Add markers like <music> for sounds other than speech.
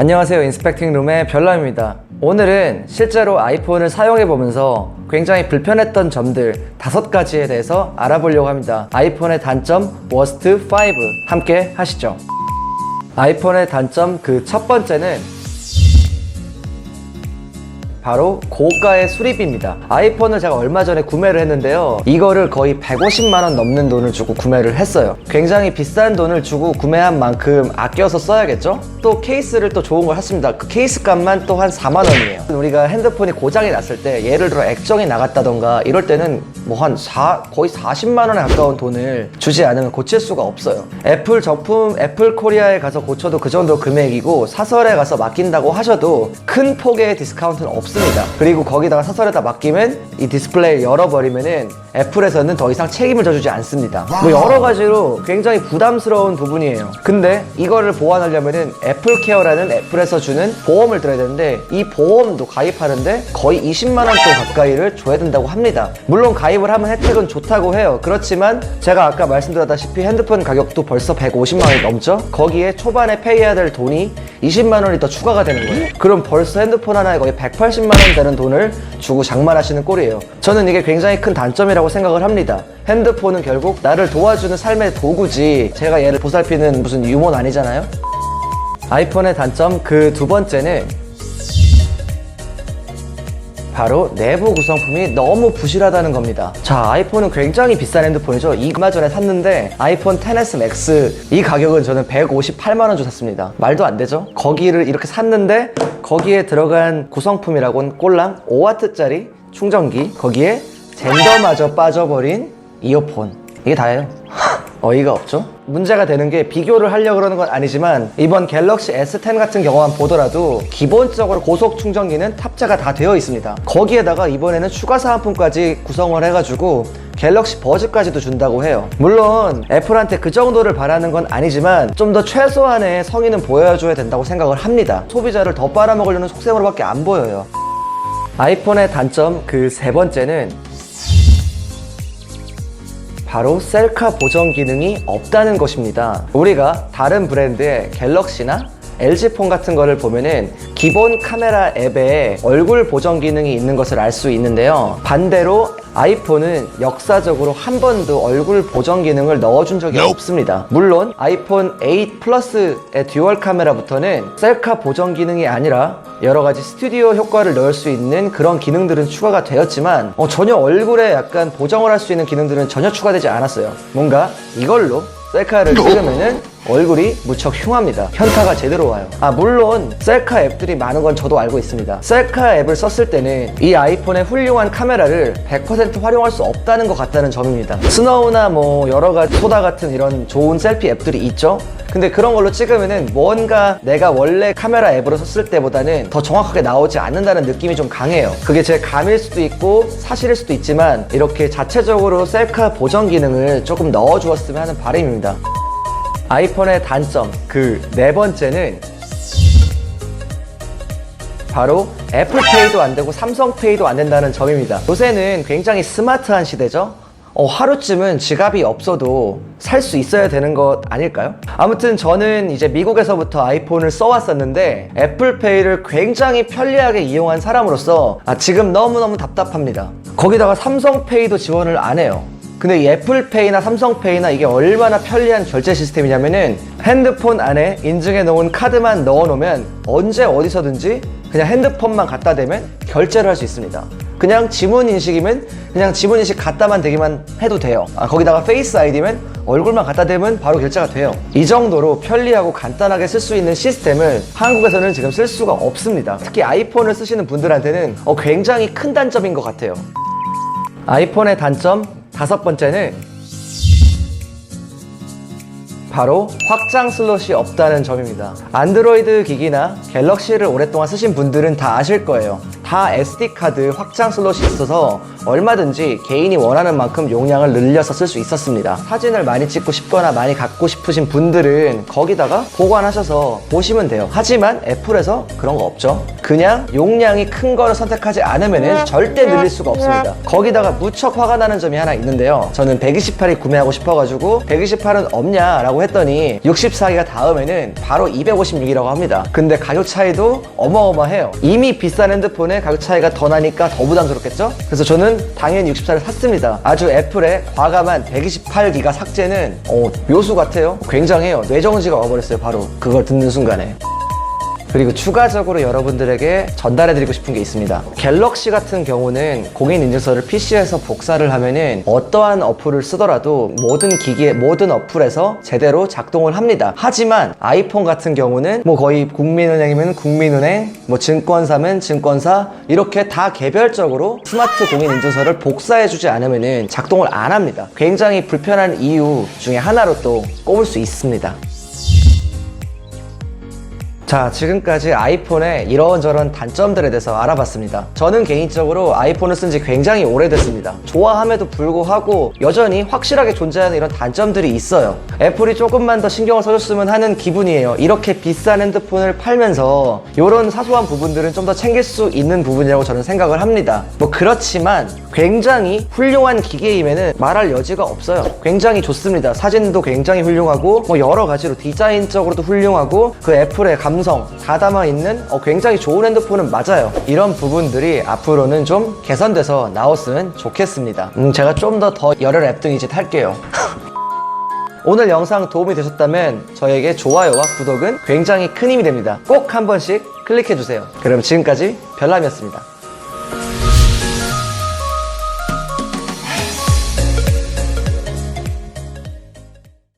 안녕하세요 인스펙팅 룸의 별남입니다. 오늘은 실제로 아이폰을 사용해 보면서 굉장히 불편했던 점들 다섯 가지에 대해서 알아보려고 합니다. 아이폰의 단점 워스트 5 함께 하시죠. 아이폰의 단점 그 첫 번째는 바로 고가의 수리비입니다. 아이폰을 제가 얼마 전에 구매를 했는데요. 이거를 거의 150만 원 넘는 돈을 주고 구매를 했어요. 굉장히 비싼 돈을 주고 구매한 만큼 아껴서 써야겠죠? 또 케이스를 또 좋은 걸 샀습니다. 그 케이스 값만 또 한 4만 원이에요. 우리가 핸드폰이 고장이 났을 때 예를 들어 액정이 나갔다던가 이럴 때는 뭐 한 거의 40만 원에 가까운 돈을 주지 않으면 고칠 수가 없어요. 애플 정품 애플 코리아에 가서 고쳐도 그 정도 금액이고 사설에 가서 맡긴다고 하셔도 큰 폭의 디스카운트는 없습니다. 그리고 거기다가 사설에다 맡기면 이 디스플레이를 열어버리면은 애플에서는 더 이상 책임을 져주지 않습니다. 뭐 여러 가지로 굉장히 부담스러운 부분이에요. 근데 이거를 보완하려면은 애플 케어라는 애플에서 주는 보험을 들어야 되는데 이 보험도 가입하는데 거의 20만 원 돈 가까이를 줘야 된다고 합니다. 물론 가입을 하면 혜택은 좋다고 해요. 그렇지만 제가 아까 말씀드렸다시피 핸드폰 가격도 벌써 150만 원이 넘죠? 거기에 초반에 페이해야 될 돈이 20만 원이 더 추가가 되는 거예요. 그럼 벌써 핸드폰 하나에 거의 180만 원 되는 돈을 주고 장만하시는 꼴이에요. 저는 이게 굉장히 큰 단점이라고 생각을 합니다. 핸드폰은 결국 나를 도와주는 삶의 도구지 제가 얘를 보살피는 무슨 유머는 아니잖아요? 아이폰의 단점 그 두 번째는 바로 내부 구성품이 너무 부실하다는 겁니다. 자, 아이폰은 굉장히 비싼 핸드폰이죠. 이 얼마 전에 샀는데 아이폰 XS Max 이 가격은 저는 158만 원 주고 샀습니다. 말도 안 되죠? 거기를 이렇게 샀는데 거기에 들어간 구성품이라고는 꼴랑 5와트짜리 충전기 거기에 젠더마저 빠져버린 이어폰 이게 다예요. 어이가 없죠? 문제가 되는 게 비교를 하려고 그러는 건 아니지만 이번 갤럭시 S10 같은 경우만 보더라도 기본적으로 고속 충전기는 탑재가 다 되어 있습니다. 거기에다가 이번에는 추가 사은품까지 구성을 해가지고 갤럭시 버즈까지도 준다고 해요. 물론 애플한테 그 정도를 바라는 건 아니지만 좀 더 최소한의 성의는 보여줘야 된다고 생각을 합니다. 소비자를 더 빨아먹으려는 속셈으로밖에 안 보여요. 아이폰의 단점 그 세 번째는 바로 셀카 보정 기능이 없다는 것입니다. 우리가 다른 브랜드의 갤럭시나 LG폰 같은 거를 보면은 기본 카메라 앱에 얼굴 보정 기능이 있는 것을 알 수 있는데요. 반대로 아이폰은 역사적으로 한 번도 얼굴 보정 기능을 넣어준 적이 없습니다. 물론 아이폰 8 플러스의 듀얼 카메라부터는 셀카 보정 기능이 아니라 여러 가지 스튜디오 효과를 넣을 수 있는 그런 기능들은 추가가 되었지만 어, 전혀 얼굴에 약간 보정을 할 수 있는 기능들은 전혀 추가되지 않았어요. 뭔가 이걸로 셀카를 찍으면은 얼굴이 무척 흉합니다. 현타가 제대로 와요. 아, 물론 셀카 앱들이 많은 건 저도 알고 있습니다. 셀카 앱을 썼을 때는 이 아이폰의 훌륭한 카메라를 100% 활용할 수 없다는 것 같다는 점입니다. 스노우나 뭐 여러 가지 소다 같은 이런 좋은 셀피 앱들이 있죠. 근데 그런 걸로 찍으면은 뭔가 내가 원래 카메라 앱으로 썼을 때보다는 더 정확하게 나오지 않는다는 느낌이 좀 강해요. 그게 제 감일 수도 있고 사실일 수도 있지만 이렇게 자체적으로 셀카 보정 기능을 조금 넣어주었으면 하는 바람입니다. 아이폰의 단점 그 네 번째는 바로 애플페이도 안 되고 삼성페이도 안 된다는 점입니다. 요새는 굉장히 스마트한 시대죠. 어, 하루쯤은 지갑이 없어도 살 수 있어야 되는 것 아닐까요? 아무튼 저는 이제 미국에서부터 아이폰을 써왔었는데 애플페이를 굉장히 편리하게 이용한 사람으로서 아, 지금 너무너무 답답합니다. 거기다가 삼성페이도 지원을 안 해요. 근데 이 애플페이나 삼성페이나 이게 얼마나 편리한 결제 시스템이냐면은 핸드폰 안에 인증해 놓은 카드만 넣어 놓으면 언제 어디서든지 그냥 핸드폰만 갖다 대면 결제를 할 수 있습니다. 그냥 지문 인식이면 그냥 지문 인식 갖다만 대기만 해도 돼요. 아, 거기다가 페이스 아이디면 얼굴만 갖다 대면 바로 결제가 돼요. 이 정도로 편리하고 간단하게 쓸 수 있는 시스템을 한국에서는 지금 쓸 수가 없습니다. 특히 아이폰을 쓰시는 분들한테는 어, 굉장히 큰 단점인 것 같아요. 아이폰의 단점 다섯 번째는 바로 확장 슬롯이 없다는 점입니다. 안드로이드 기기나 갤럭시를 오랫동안 쓰신 분들은 다 아실 거예요. 다 SD카드 확장 슬롯이 있어서 얼마든지 개인이 원하는 만큼 용량을 늘려서 쓸 수 있었습니다. 사진을 많이 찍고 싶거나 많이 갖고 싶으신 분들은 거기다가 보관하셔서 보시면 돼요. 하지만 애플에서 그런 거 없죠. 그냥 용량이 큰 거를 선택하지 않으면 절대 늘릴 수가 없습니다. 거기다가 무척 화가 나는 점이 하나 있는데요. 저는 128이 구매하고 싶어가지고 128은 없냐 라고 했더니 64기가 닿으면은 바로 256이라고 합니다. 근데 가격 차이도 어마어마해요. 이미 비싼 핸드폰에 가격 차이가 더 나니까 더 부담스럽겠죠? 그래서 저는 당연히 64를 샀습니다. 아주 애플의 과감한 128기가 삭제는 어, 묘수 같아요. 굉장해요. 뇌정지가 와버렸어요. 바로 그걸 듣는 순간에. 그리고 추가적으로 여러분들에게 전달해드리고 싶은 게 있습니다. 갤럭시 같은 경우는 공인 인증서를 PC에서 복사를 하면은 어떠한 어플을 쓰더라도 모든 기기에 모든 어플에서 제대로 작동을 합니다. 하지만 아이폰 같은 경우는 뭐 거의 국민은행이면 국민은행, 뭐 증권사면 증권사 이렇게 다 개별적으로 스마트 공인 인증서를 복사해주지 않으면은 작동을 안 합니다. 굉장히 불편한 이유 중에 하나로 또 꼽을 수 있습니다. 자, 지금까지 아이폰의 이런저런 단점들에 대해서 알아봤습니다. 저는 개인적으로 아이폰을 쓴 지 굉장히 오래됐습니다. 좋아함에도 불구하고 여전히 확실하게 존재하는 이런 단점들이 있어요. 애플이 조금만 더 신경을 써줬으면 하는 기분이에요. 이렇게 비싼 핸드폰을 팔면서 이런 사소한 부분들은 좀 더 챙길 수 있는 부분이라고 저는 생각을 합니다. 뭐 그렇지만 굉장히 훌륭한 기계임에는 말할 여지가 없어요. 굉장히 좋습니다. 사진도 굉장히 훌륭하고 뭐 여러 가지로 디자인적으로도 훌륭하고 그 애플의 감성 다 담아 있는 어, 굉장히 좋은 핸드폰은 맞아요. 이런 부분들이 앞으로는 좀 개선돼서 나왔으면 좋겠습니다. 음, 제가 좀 더 더 열혈 앱 등 이제 탈게요. <laughs> 오늘 영상 도움이 되셨다면 저에게 좋아요와 구독은 굉장히 큰 힘이 됩니다. 꼭 한 번씩 클릭해주세요. 그럼 지금까지 별남이었습니다.